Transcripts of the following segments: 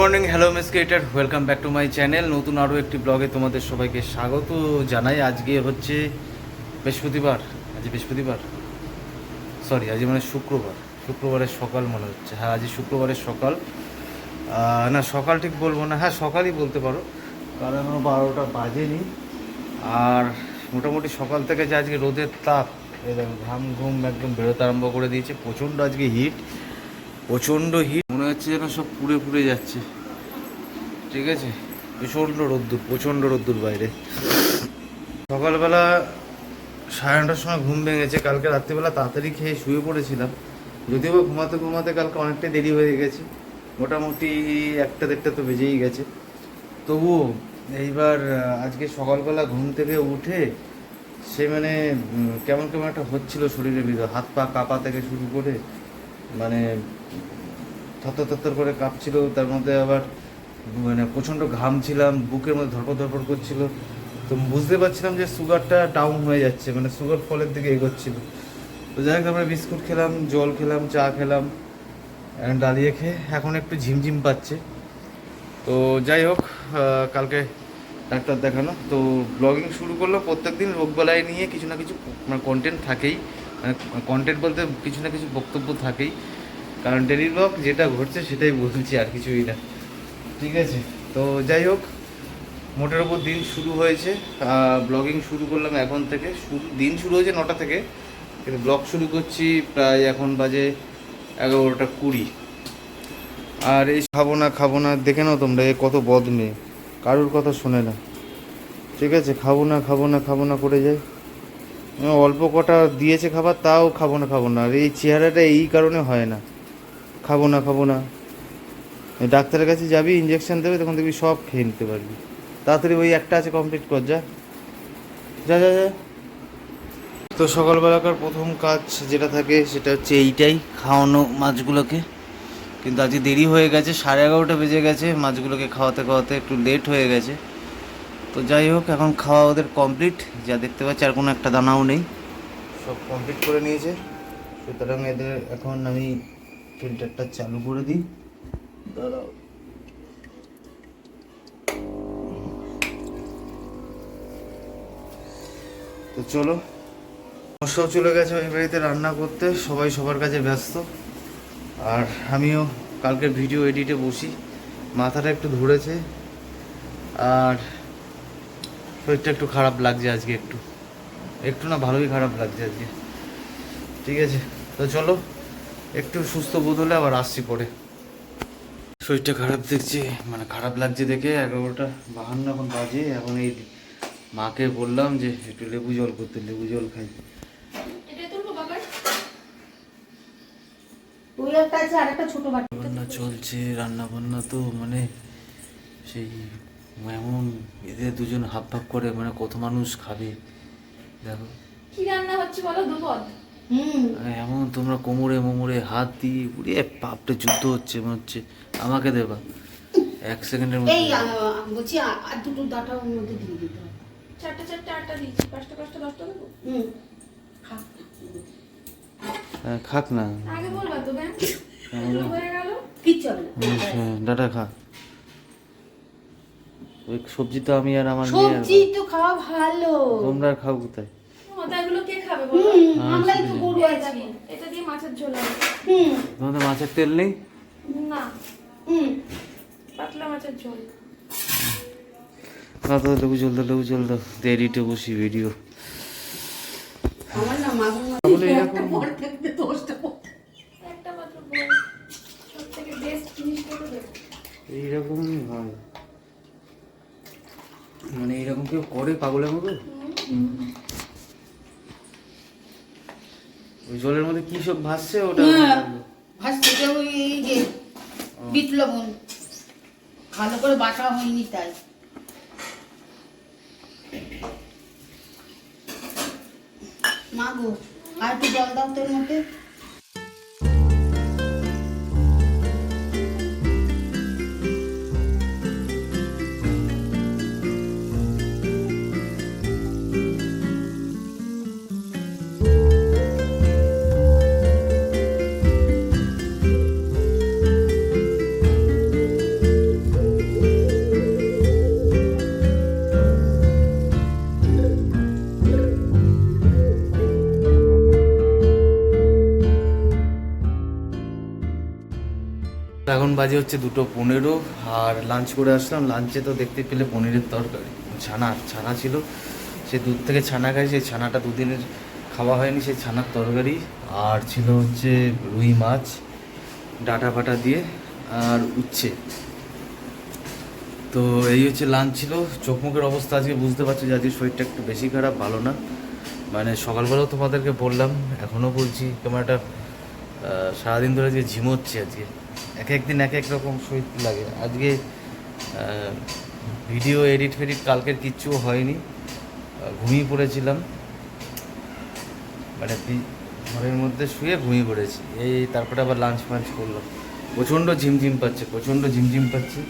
Morning hello মিসকেটার welcome back to my channel নতুন আরও একটি ব্লগে তোমাদের সবাইকে স্বাগত জানাই। আজকে হচ্ছে বৃহস্পতিবার, আজ বৃহস্পতিবার? সরি আজ মানে শুক্রবার। শুক্রবারের সকাল মনে হচ্ছে। হ্যাঁ আজ শুক্রবারের সকাল। না, সকাল ঠিক বলব না। হ্যাঁ সকালই বলতে পারো। কারণ এখনও বারোটা বাজেনি। আর মোটামুটি সকাল থেকে যে আজকে রোদের তাপ দেখো, ঘাম ঘুম একদম বেরোতে আরম্ভ করে দিয়েছে। প্রচণ্ড আজকে হিট প্রচণ্ড হিট মনে হচ্ছে যেন সব পুড়ে পুড়ে যাচ্ছে। ঠিক আছে? প্রচণ্ড রোদ্দুর প্রচণ্ড রোদ্দুর বাইরে। সকালবেলা সাড়ে নটার সময় ঘুম ভেঙেছে। কালকে রাত্রিবেলা তাড়াতাড়ি খেয়ে শুয়ে পড়েছিলাম। যদিও বা ঘুমাতে ঘুমাতে কালকে অনেকটাই দেরি হয়ে গেছে। মোটামুটি একটা দেড়টা তো বেজেই গেছে। তবুও এইবার আজকে সকালবেলা ঘুম থেকে উঠে সে মানে কেমন কেমন একটা হচ্ছিল শরীরের ভিতর। হাত পা কাঁপা থেকে শুরু করে মানে থরথর থরথর করে কাঁপছিল। তার মধ্যে আবার মানে প্রচণ্ড ঘাম ছিলাম, বুকের মধ্যে ধরপড় ধরপড় করছিল। তো বুঝতে পারছিলাম যে সুগারটা ডাউন হয়ে যাচ্ছে মানে সুগার ফলের দিকে এগোচ্ছিল। তো যাই হোক, আমরা বিস্কুট খেলাম, জল খেলাম, চা খেলাম ডালিয়ে খেয়ে এখন একটু ঝিমঝিম পাচ্ছে। তো যাই হোক কালকে ডাক্তার দেখানো। তো ব্লগিং শুরু করল প্রত্যেক দিন রোগবেলায় নিয়ে কিছু না কিছু মানে কন্টেন্ট থাকেই। মানে কন্টেন্ট বলতে কিছু না কিছু বক্তব্য থাকেই। কারণ ডেলি ব্লগ যেটা ঘটছে সেটাই বলছি, আর কিছুই না। ঠিক আছে? তো যাই হোক, মোটের ওপর দিন শুরু হয়েছে। ব্লগিং শুরু করলাম এখন থেকে। শুরু, দিন শুরু হয়েছে নটা থেকে। কিন্তু ব্লগ শুরু করছি প্রায় এখন বাজে এগারোটা কুড়ি। আর এই খাব না খাব না, দেখে নাও তোমরা এ কত বদ মেয়ে। কারুর কথা শোনে না। ঠিক আছে, খাব না খাব না খাব না করে যায় অল্প কটা দিয়েছে খাবার, তাও খাব না খাব না। আর এই চেহারাটা এই কারণে হয় না। খাব না খাব না। ডাক্তারের কাছে যাবি ইঞ্জেকশন দেবে, তখন দেখবি সব খেয়ে নিতে পারবি। তাড়াতাড়ি ওই একটা আছে কমপ্লিট কর, যা। যা যা যা। তো সকালবেলাকার প্রথম কাজ যেটা থাকে, সেটা হচ্ছে এইটাই, খাওয়ানো মাছগুলোকে। কিন্তু আজকে দেরি হয়ে গেছে, সাড়ে এগারোটা বেজে গেছে, মাছগুলোকে খাওয়াতে খাওয়াতে একটু লেট হয়ে গেছে। তো যাই হোক, এখন খাওয়া ওদের কমপ্লিট যা দেখতে পাচ্ছি, আর কোনো একটা দানাও নেই। সব কমপ্লিট করে নিয়েছে। সুতরাং এদের এখন আমি ফিল্টারটা চালু করে দিই। তো চলো সব চলে গেছে ওই বাড়িতে রান্না করতে, সবাই সবার কাছে ব্যস্ত। আর আমিও কালকে ভিডিও এডিটে বসি, মাথাটা একটু ধরেছে, আর শরীরটা একটু খারাপ লাগছে আজকে একটু। একটু না ভালোই খারাপ লাগছে আজকে। ঠিক আছে, তো চলো, একটু সুস্থ বোধ হলে আবার আসছি পরে। শরীরটা খারাপ দেখছে। মানে খারাপ লাগছে দেখে এগারোটা বাহান্ন এখন বাজে। এখন এই মাকে বললাম যে একটু লেবু জল করতে লেবু জল খাই। রান্না চলছে রান্না বান্না তো মানে সেই এমন এদের দুজন হাফ হাফ করে মানে কত মানুষ খাবে। দেখো। কি রান্না হচ্ছে বলো দুপদ এমন তোমরা কোমরে মোমরে হাত দিয়ে উড়ে পাপটা যুদ্ধ হচ্ছে মনে হচ্ছে। আমাকে দেবা এক সেকেন্ডের মধ্যে বলছি আর দুটো ডাটা ওর মধ্যে দিয়ে দিতে হবে। চারটে চারটে আটটা দিচ্ছি পাঁচটা পাঁচটা দশটা দেবো? হুম। হ্যাঁ, খাক না। আগে বলবা তো ব্যাং হয়ে গেল? কিচ্ছু হবে না। হ্যাঁ, ডাটা খা। ওই সবজি তো আমি আর আমার সবজি তো খাওয়া ভালো। তোমরা আর খাও কোথায়? মাথা কে খাবে বলো? আমরাই তো গরু আছে এটা দিয়ে মাছের ঝোল হবে। হুম। তোমাদের মাছের তেল নেই? না। হুম। পাতলা মাছের ঝোল। না তো লেবু জল দাও লেবু জল দাও। দেরিতে বসি ভিডিও। আমার না মাঝে বলে এরকম- থাকতে দশটা একটা মাত্র বল। সব বেস্ট জিনিসটা তো দেবো এইরকমই হয়। মানে এইরকম কেউ করে পাগলের মতো? ওই জলের মধ্যে কি সব ভাসছে ওটা ভাসছে যে ওই এই যে বিট লবণ। ভালো করে বাটা হয়নি তাই। মাগো আর একটু জল দাও তোর মধ্যে। এখন বাজে হচ্ছে দুটো পনেরো, আর লাঞ্চ করে আসলাম। লাঞ্চে তো দেখতে পেলে পনিরের তরকারি। ছানা ছানা ছিল। সে দুধ থেকে ছানা খাই সেই ছানাটা দুদিনের খাওয়া হয়নি, সেই ছানার তরকারি। আর ছিল হচ্ছে রুই মাছ, ডাটা ফাটা দিয়ে, আর উচ্ছে। তো এই হচ্ছে লাঞ্চ ছিল। চোখ মুখের অবস্থা আজকে বুঝতে পারছি যে আজকে শরীরটা একটু বেশি খারাপ, ভালো না। মানে সকালবেলাও তোমাদেরকে বললাম, এখনও বলছি কেমন একটা সারাদিন ধরে যে ঝিমোচ্ছি আজকে। এক একদিন এক এক রকম শরীর লাগে। আজকে ভিডিও এডিট ফেডিট কালকের কিচ্ছু হয়নি। ঘুমিয়ে পড়েছিলাম। মানে ঘরের মধ্যে শুয়ে ঘুমিয়ে পড়েছি। এই তারপরে আবার লাঞ্চ ফাঞ্চ করলাম। প্রচণ্ড ঝিমঝিম পাচ্ছে, প্রচণ্ড ঝিমঝিম পাচ্ছে।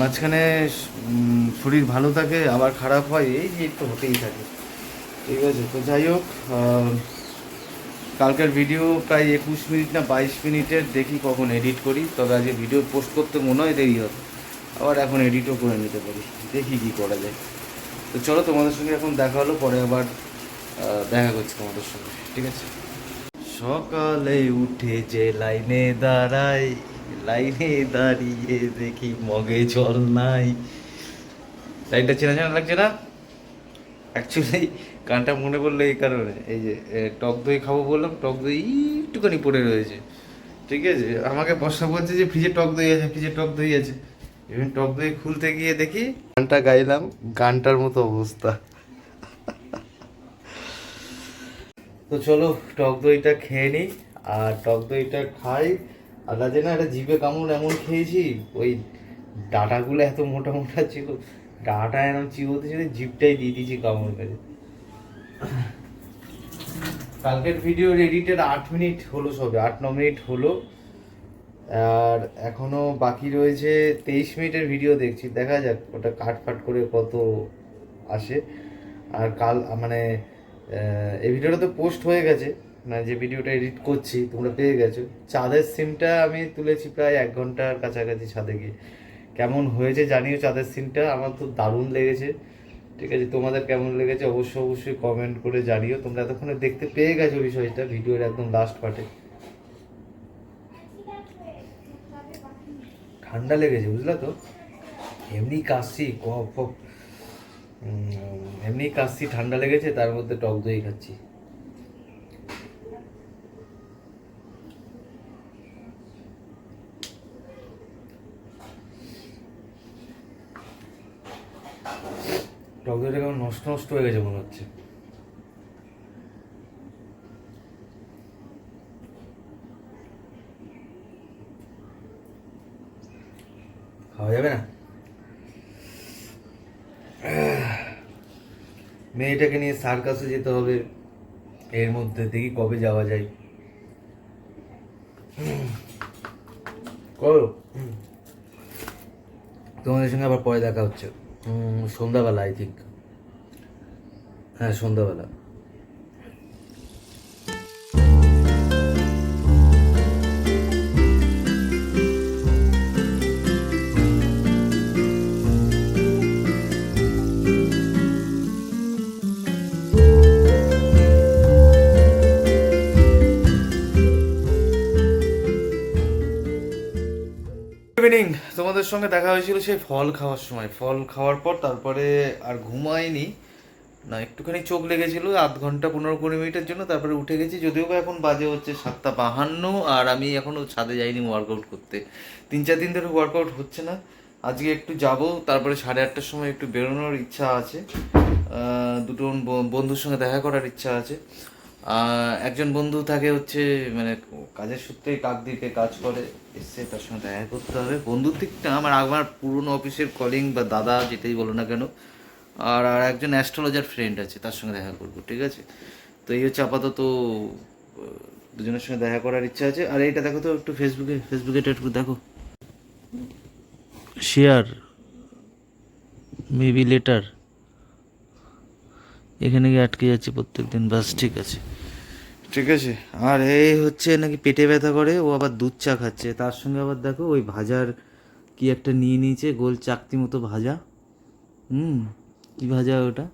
মাঝখানে শরীর ভালো থাকে, আবার খারাপ হয়, এই যে একটু হতেই থাকে। ঠিক আছে, তো যাই হোক কালকের ভিডিও প্রায় একুশ মিনিট না বাইশ মিনিটের, দেখি কখন এডিট করি। তবে আজকে ভিডিও পোস্ট করতে মনে হয় দেরি হবে। আবার এখন এডিটও করে নিতে পারি। দেখি কী করা যায়। তো চলো তোমাদের সঙ্গে এখন দেখা হলো, পরে আবার দেখা করছি তোমাদের সঙ্গে। ঠিক আছে? সকালে উঠে যে লাইনে দাঁড়াই, লাইনে দাঁড়িয়ে দেখি মগে জল নাই। লাইনটা চেনা চেনা লাগছে না? অ্যাকচুয়ালি গানটা মনে পড়ল এই কারণে। এই যে টক দই খাব বললাম, টক দই একটুখানি পড়ে রয়েছে। ঠিক আছে? আমাকে বর্ষা বলছে যে, ফ্রিজে টক দই আছে, ফ্রিজে টক দই আছে। এবার টক দই খুলতে গিয়ে দেখি গানটা গাইলাম, গানটার মতো অবস্থা। তো চলো, টক দইটা খেয়ে নিই, আর টক দইটা খাই। আর যে না একটা জিভে কামড় এমন খেয়েছি, ওই ডাটাগুলো এত মোটা মোটা ছিল, ডাটা এরকম চিবোতে ছিল জিভটাই দিয়ে দিয়েছি কামড় মেরে কালকের ভিডিও এডিটের আট মিনিট হলো সবে, আট, ন মিনিট হলো। আর এখনও বাকি রয়েছে তেইশ মিনিটের ভিডিও দেখছি, দেখা যাক ওটা কাট ফাট করে কত আসে। আর কাল মানে এই ভিডিওটা তো পোস্ট হয়ে গেছে মানে যে ভিডিওটা এডিট করছি, তোমরা পেয়ে গেছো। চাঁদের সিমটা আমি তুলেছি প্রায় এক ঘণ্টার কাছাকাছি ছাদে গিয়ে। কেমন হয়েছে জানিও চাঁদের সিনটা আমার তো দারুণ লেগেছে। ঠিক আছে, তোমাদের কেমন লেগেছে অবশ্যই অবশ্যই কমেন্ট করে জানিও। তোমরা এতক্ষণে দেখতে পেয়ে গেছো বিষয়টা ভিডিওর একদম লাস্ট পার্টে ঠান্ডা লেগেছে, বুঝলে তো? এমনি কাশি, কফ এমনি কাশি, ঠান্ডা লেগেছে, তার মধ্যে টক দই খাচ্ছি। টক দইটা কেমন নষ্ট নষ্ট হয়ে গেছে মনে হচ্ছে। খাওয়া যাবে না? মেয়েটাকে নিয়ে সার্কাসে যেতে হবে। এর মধ্যে দেখি কবে যাওয়া যায়। করো তোমাদের সঙ্গে আবার পরে দেখা হচ্ছে। সন্ধ্যাবেলা আই থিঙ্ক হ্যাঁ সন্ধ্যাবেলা। ইভিনিং তোমাদের সঙ্গে দেখা হয়েছিল সেই ফল খাওয়ার সময়। ফল খাওয়ার পর তারপরে আর ঘুমাইনি না, একটুখানি চোখ লেগেছিল, আধ ঘণ্টা পনেরো কুড়ি মিনিটের জন্য, তারপরে উঠে গেছি, যদিও বা এখন বাজে হচ্ছে সাতটা বাহান্ন, আর আমি এখনও ছাদে যাইনি ওয়ার্কআউট করতে। তিন চার দিন ধরে ওয়ার্কআউট হচ্ছে না। আজকে একটু যাব, তারপরে সাড়ে আটটার সময় একটু বেরোনোর ইচ্ছা আছে। দুটো বন্ধুর সঙ্গে দেখা করার ইচ্ছা আছে। একজন বন্ধু থাকে হচ্ছে মানে কাজের সূত্রে কাকদ্বীপে কাজ করে এসছে তার সঙ্গে দেখা করতে হবে। বন্ধুর দিকটা আমার আমার পুরনো অফিসের কলিং বা দাদা যেটাই বলো না কেন আর আর একজন অ্যাস্ট্রোলজার ফ্রেন্ড আছে, তার সঙ্গে দেখা করব, ঠিক আছে? তো এই হচ্ছে আপাতত দুজনের সঙ্গে দেখা করার ইচ্ছা আছে। আর এইটা দেখো তো একটু ফেসবুকে ফেসবুকে এটা একটু দেখো। শেয়ার মেবি লেটার এখানে গিয়ে আটকে যাচ্ছে প্রত্যেক দিন বাস ঠিক আছে। ঠিক আছে? আর এই হচ্ছে নাকি পেটে ব্যথা করে, ও আবার দুধ চা খাচ্ছে। তার সঙ্গে আবার দেখো ওই ভাজার কি একটা নিয়ে নিয়েছে, গোল চাকতি মতো ভাজা। হুম। কি ভাজা ওটা?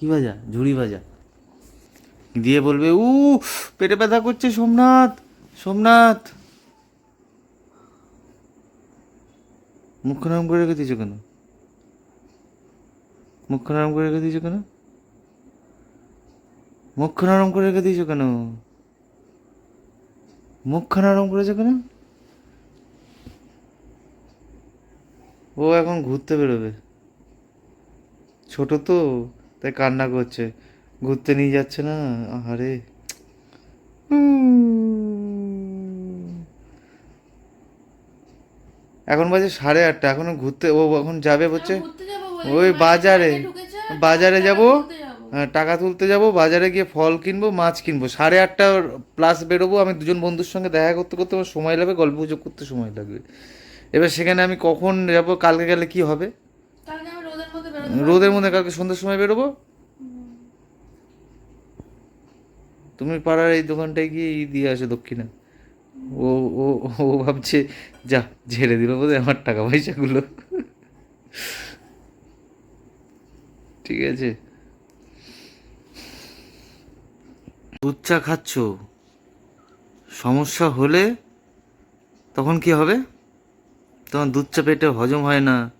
কি ভাজা? ঝুড়ি ভাজা। দিয়ে বলবে, উ, পেটে ব্যথা করছে সোমনাথ সোমনাথ। মুখ নাম করে রেখে দিয়েছ কেন? মুখ নরম করে রেখে দিয়েছ কেন? মুখ নরম করে রেখে দিয়েছ কেন? মুখ নরম করেছ কেন? ও এখন ঘুরতে বেরোবে। ছোট তো তাই কান্না করছে। ঘুরতে নিয়ে যাচ্ছে না? আরে এখন বাজে সাড়ে আটটা এখনও ঘুরতে ও এখন যাবে হচ্ছে ঘুরতে যাব ওই বাজারে। বাজারে যাব। হ্যাঁ, টাকা তুলতে যাব বাজারে গিয়ে ফল কিনবো মাছ কিনবো। সাড়ে আটটা প্লাস বেরোবো আমি দুজন বন্ধুর সঙ্গে দেখা করতে করতে আমার সময় লাগবে গল্প গুজব করতে সময় লাগবে। এবার সেখানে আমি কখন যাব কালকে গেলে কি হবে? রোদের মধ্যে কালকে সন্ধ্যের সময় বেরোবো? তুমি পাড়ার এই দোকানটায় গিয়ে দিয়ে আসো দক্ষিণা। ও ও ও ভাবছে যা ঝেড়ে দিল বোধ আমার টাকা পয়সাগুলো ঠিক আছে। দুধ চা খাচ্ছ? সমস্যা হলে তখন কি হবে? তখন দুধ চা পেটে হজম হয় না।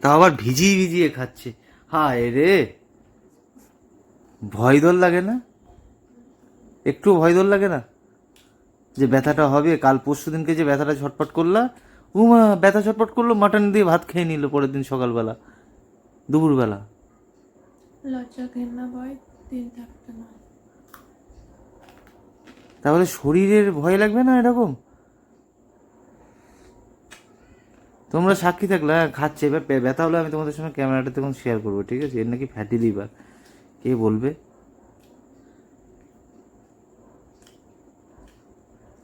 তা আবার ভিজিয়ে ভিজিয়ে খাচ্ছে। হায় রে। ভয় দর লাগে না? একটু ভয় দর লাগে না? যে ব্যথাটা হবে কাল পরশু দিনকে যে ব্যথাটা ছটপট করলা উমা ব্যথা ছটপট করল মাটন দিয়ে ভাত খেয়ে নিল পরের দিন সকালবেলা দুপুরবেলা। লজ্জা ঘেন্না ভয় দিন থাকতে না। তাহলে শরীরের ভয় লাগবে না এরকম? তোমরা সাক্ষী থাকলে হ্যাঁ, খাচ্ছে এবার ব্যথা হলে আমি তোমাদের সঙ্গে ক্যামেরাটা তখন শেয়ার করব ঠিক আছে? এর নাকি ফ্যাটি লিভার কে বলবে?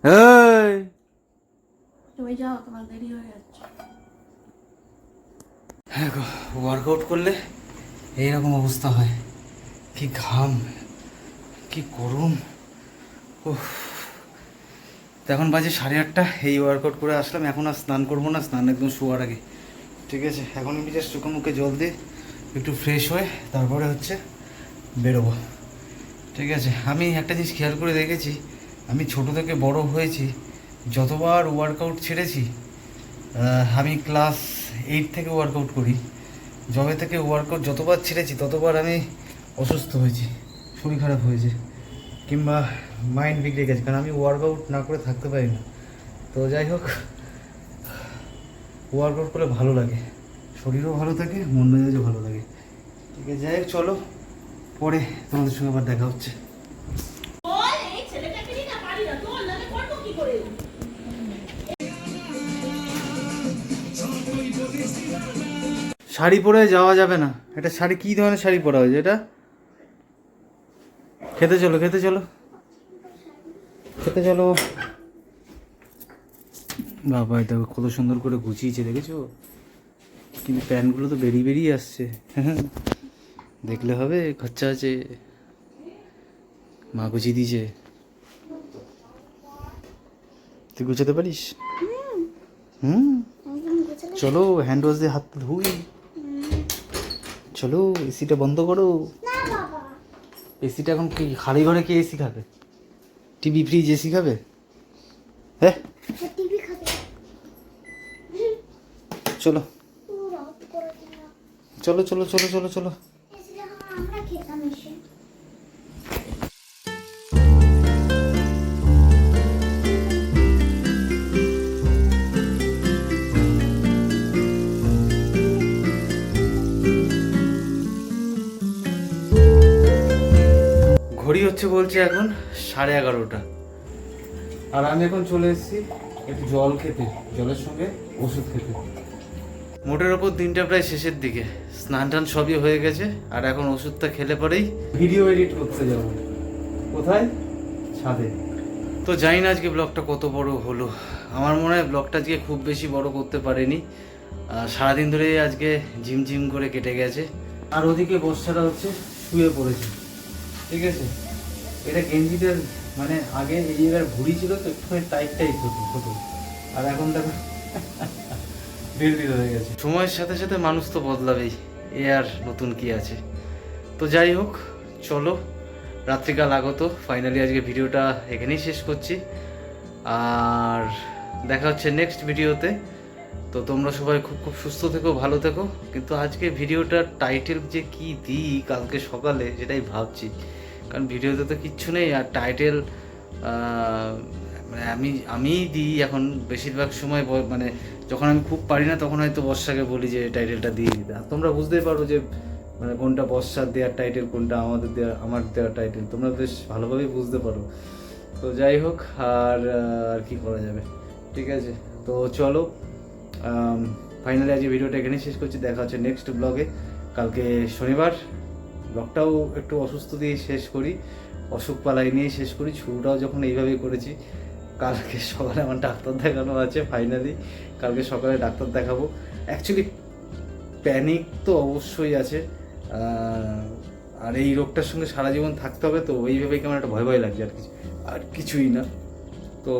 এই! তুমি যাও তোমার দেরি হয়ে যাচ্ছে। ওয়ার্কআউট করলে এইরকম অবস্থা হয়। কি ঘাম কি গরম। উফ। তো এখন বাজে সাড়ে আটটা, এই ওয়ার্কআউট করে আসলাম, এখন আর স্নান করব না, স্নান একদম শোয়ার আগে। ঠিক আছে, এখন আমি জাস্ট চোখে মুখে জল দিয়ে একটু ফ্রেশ হয়ে তারপরে হচ্ছে বেরোবো। ঠিক আছে, আমি একটা জিনিস খেয়াল করে দেখেছি, আমি ছোট থেকে বড় হয়েছি, যতবার ওয়ার্কআউট ছেড়েছি আমি ক্লাস এইট থেকে ওয়ার্কআউট করি। জবে থেকে ওয়ার্কআউট যতবার ছেড়েছি, ততবার আমি অসুস্থ হয়েছি, শরীর খারাপ হয়েছে, কিংবা মাইন্ড বিগড়ে গেছে কারণ আমি ওয়ার্কআউট না করে থাকতে পারি না। তো যাই হোক ওয়ার্কআউট করলে ভালো লাগে। শরীরও ভালো থাকে মন মেজাজও ভালো লাগে। ঠিক আছে যাই হোক চলো পরে তোমাদের সঙ্গে আবার দেখা হচ্ছে। শাড়ি পরে যাওয়া যাবে না। এটা শাড়ি কি ধরনের শাড়ি পরা হয়েছে এটা খেতে চলো খেতে চলো। খেতে চলো। বাবা এটা কত সুন্দর করে গুছিয়েছে দেখেছ? কিন্তু প্যান্টগুলো তো বেরিয়ে বেরিয়ে আসছে। দেখলে হবে খরচা আছে। মা গুছিয়ে দিয়েছে। তুই গুছাতে পারিস? হুম। চলো হ্যান্ড ওয়াশ দিয়ে হাত ধুই। চলো এসিটা বন্ধ করো। এসিটা এখন কি খালি ঘরে কে এসি খাবে? টিভি ফ্রিজ এসি খাবে? হ্যাঁ চলো। চলো চলো চলো চলো চলো। ঘড়ি হচ্ছে বলছে এখন। সাড়ে এগারোটা। আর আমি এখন চলে এসেছি একটু জল খেতে জলের সঙ্গে ওষুধ খেতে। মোটের ওপর দিনটা প্রায় শেষের দিকে। স্নান টান সবই হয়ে গেছে আর এখন ওষুধটা খেলে পরেই ভিডিও এডিট করতে যাব। কোথায়? ছাদে। তো জানি না আজকে ব্লগটা কত বড় হলো। আমার মনে হয় ব্লগটা আজকে খুব বেশি বড় করতে পারেনি। সারাদিন ধরে আজকে ঝিমঝিম করে কেটে গেছে। আর ওদিকে বর্ষাটা হচ্ছে শুয়ে পড়েছে। ঠিক আছে? এটা গেঞ্জিটার মানে আগে এই জায়গার ভুড়ি ছিল তো একটুখানি টাইট টাইট হতো হতো। আর এখন দেখো হয়ে গেছে। সময়ের সাথে সাথে মানুষ তো বদলাবেই, এ আর নতুন কি আছে। তো যাই হোক, চলো, রাত্রিকাল আগত ফাইনালি আজকে ভিডিওটা এখানেই শেষ করছি। আর দেখা হচ্ছে নেক্সট ভিডিওতে। তো তোমরা সবাই খুব খুব সুস্থ থেকো, ভালো থেকো। কিন্তু আজকে ভিডিওটার টাইটেল যে কি দিই, কালকে সকালে, সেটাই ভাবছি। কারণ ভিডিওতে তো কিচ্ছু নেই আর টাইটেল মানে আমি, আমিই দিই এখন বেশিরভাগ সময় মানে যখন আমি খুব পারি না তখন হয়তো বর্ষাকে বলি যে টাইটেলটা দিয়ে দিতে। আর তোমরা বুঝতেই পারো যে মানে কোনটা বর্ষার দেওয়ার টাইটেল কোনটা আমাদের দেওয়া আমার দেওয়ার টাইটেল তোমরা বেশ ভালোভাবেই বুঝতে পারো। তো যাই হোক, আর আর কি করা যাবে? ঠিক আছে? তো চলো ফাইনালি আজকে ভিডিওটা এখানেই শেষ করছি। দেখা হচ্ছে নেক্সট ব্লগে কালকে শনিবার। ব্লগটাও একটু অসুস্থ দিয়ে শেষ করি, অসুখ পালাই নিয়ে শেষ করি, শুরুটাও যখন এইভাবেই করেছি, কালকে সকালে আমার ডাক্তার দেখানো আছে ফাইনালি কালকে সকালে ডাক্তার দেখাবো। অ্যাকচুয়ালি প্যানিক তো অবশ্যই আছে আর এই রোগটার সঙ্গে সারা জীবন থাকতে হবে, তো ওইভাবেই কেমন একটা ভয় ভয় লাগছে আর কিছু, আর কিছুই না। তো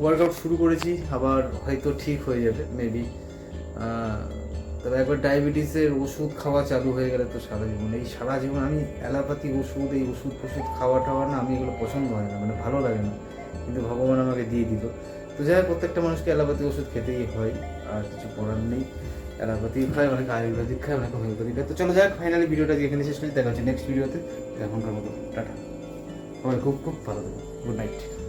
ওয়ার্কআউট শুরু করেছি, আবার হয়তো ঠিক হয়ে যাবে মেবি তবে একবার ডায়াবেটিসের ওষুধ খাওয়া চালু হয়ে গেলে তো সারা জীবন। এই সারা জীবন আমি অ্যালোপ্যাথি ওষুধ এই ওষুধ ফষুধ খাওয়া টাওয়া না আমি এগুলো পছন্দ হয় না মানে ভালো লাগে না। কিন্তু ভগবান আমাকে দিয়ে দিল। তো যাই হোক, প্রত্যেকটা মানুষকে অ্যালোপ্যাথি ওষুধ খেতেই হয় আর কিছু করার নেই। অ্যালোপ্যাথি খায় অনেক আয়ুর্বেদিক খায় অনেক হোমিওপ্যাথিক খায়। তো চলো যাক ফাইনালি ভিডিওটা এখানে শেষ করছি দেখা হচ্ছে নেক্সট ভিডিওতে এখনকার মতো টাটা। সবাই খুব খুব ভালো থাকো। Good night